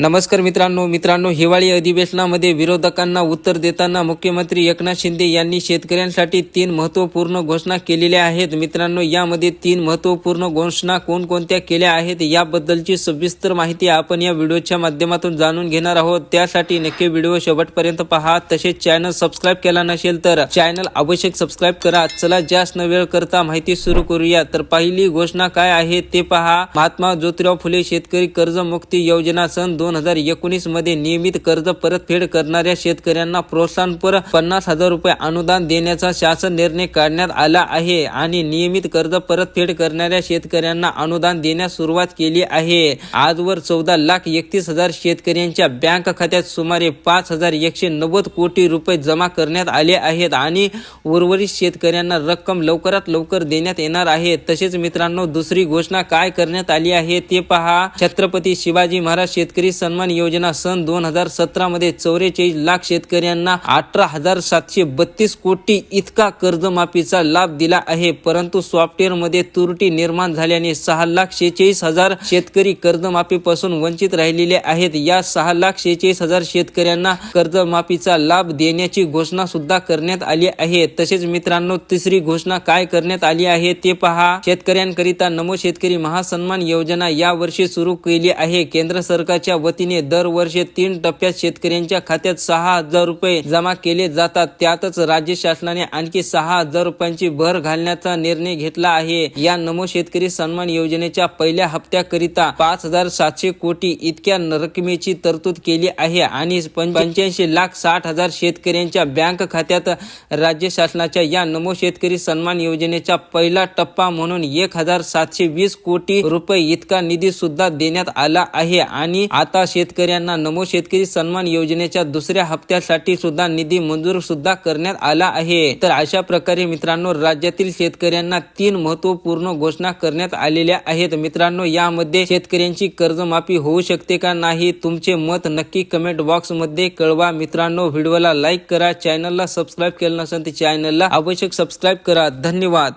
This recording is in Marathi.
नमस्कार मित्रांनो मित्रांनो हिवाळी अधिवेशनामध्ये विरोधकांना उत्तर देताना मुख्यमंत्री एकनाथ शिंदे यांनी शेतकऱ्यांसाठी तीन महत्त्वपूर्ण घोषणा केलेल्या आहेत. मित्रांनो यामध्ये तीन महत्त्वपूर्ण घोषणा कोणकोणत्या केल्या आहेत याबद्दलची सविस्तर माहिती आपण या व्हिडिओच्या माध्यमातून जाणून घेणार आहोत. त्यासाठी नक्की व्हिडिओ शेवटपर्यंत पहा. तसेच चॅनल सबस्क्राईब केला नसेल तर चॅनल आवश्यक सबस्क्राईब करा. चला जास्त न वेळ करता माहिती सुरू करूया. तर पहिली घोषणा काय आहे ते पहा. महात्मा ज्योतिराव फुले शेतकरी कर्जमुक्ती योजना सन दोन हजार एकोणीसमध्ये नियमित कर्ज परतफेड करणाऱ्या शेतकऱ्यांना प्रोत्साहनपर पन्नास हजार रुपये अनुदान देण्याचा शासन निर्णय काढण्यात आला आहे आणि नियमित कर्ज परतफेड करणाऱ्या शेतकऱ्यांना अनुदान देण्यास सुरुवात केली आहे. आजवर चौदा लाख एकतीस हजार शेतकऱ्यांच्या बँक खात्यात सुमारे पाच हजार एकशे नव्वद कोटी रुपये जमा करण्यात आले आहेत आणि उर्वरित शेतकऱ्यांना रक्कम लवकरात लवकर देण्यात येणार आहे. तसेच मित्रांनो दुसरी घोषणा काय करण्यात आली आहे ते पहा. छत्रपती शिवाजी महाराज शेतकरी सन्मान योजना सन दोन हजार सतरा मध्ये चौवेचाळीस लाख शेतकऱ्यांना अठरा हजार सातशे बत्तीस कोटी इतका कर्जमाफीचा लाभ दिला आहे. परंतु सॉफ्टवेअरमध्ये त्रुटी निर्माण झाल्याने सहा लाख शेहेचाळीस हजार शेतकरी कर्जमाफीपासून वंचित राहिलेले आहेत. या सहा लाख शेहेचाळीस हजार शेतकऱ्यांना कर्जमाफीचा लाभ देण्याची घोषणा सुद्धा करण्यात आली आहे. तसेच मित्रांनो तिसरी घोषणा काय करण्यात आली आहे ते पहा. शेतकऱ्यांकरिता नमो शेतकरी महासन्मान योजना या वर्षी सुरू केली आहे. केंद्र सरकारच्या वतीने दरवर्षी तीन टप्प्यात शेतकऱ्यांच्या खात्यात सहा हजार रुपये जमा केले जातात. त्यातच राज्य शासनाने आणखी सहा हजार रुपयांची भर घालण्याचा निर्णय घेतला आहे. या नमो शेतकरी सन्मान योजनेच्या पहिल्या हप्त्याकरिता पाच हजार सातशे कोटी इतक्या रकमेची तरतूद केली आहे आणि पंच्याऐंशी लाख साठ हजार शेतकऱ्यांच्या बँक खात्यात राज्य शासनाच्या या नमो शेतकरी सन्मान योजनेचा पहिला टप्पा म्हणून एक हजार सातशे वीस कोटी रुपये इतका निधी सुद्धा देण्यात आला आहे. आणि आता शेतकऱ्यांना नमो शेतकरी सन्मान योजनेच्या दुसऱ्या हप्त्यासाठी सुद्धा निधी मंजूर सुद्धा करण्यात आला आहे. तर अशा प्रकारे मित्रांनो राज्यातील शेतकऱ्यांना तीन महत्त्वपूर्ण घोषणा करण्यात आलेल्या आहेत. मित्रांनो यामध्ये शेतकऱ्यांची कर्जमाफी होऊ शकते का नाही तुमचे मत नक्की कमेंट बॉक्समध्ये कळवा. मित्रांनो व्हिडिओला लाईक करा. चॅनलला सबस्क्राईब केलं नसेल तर चॅनलला आवश्यक सबस्क्राईब करा. धन्यवाद.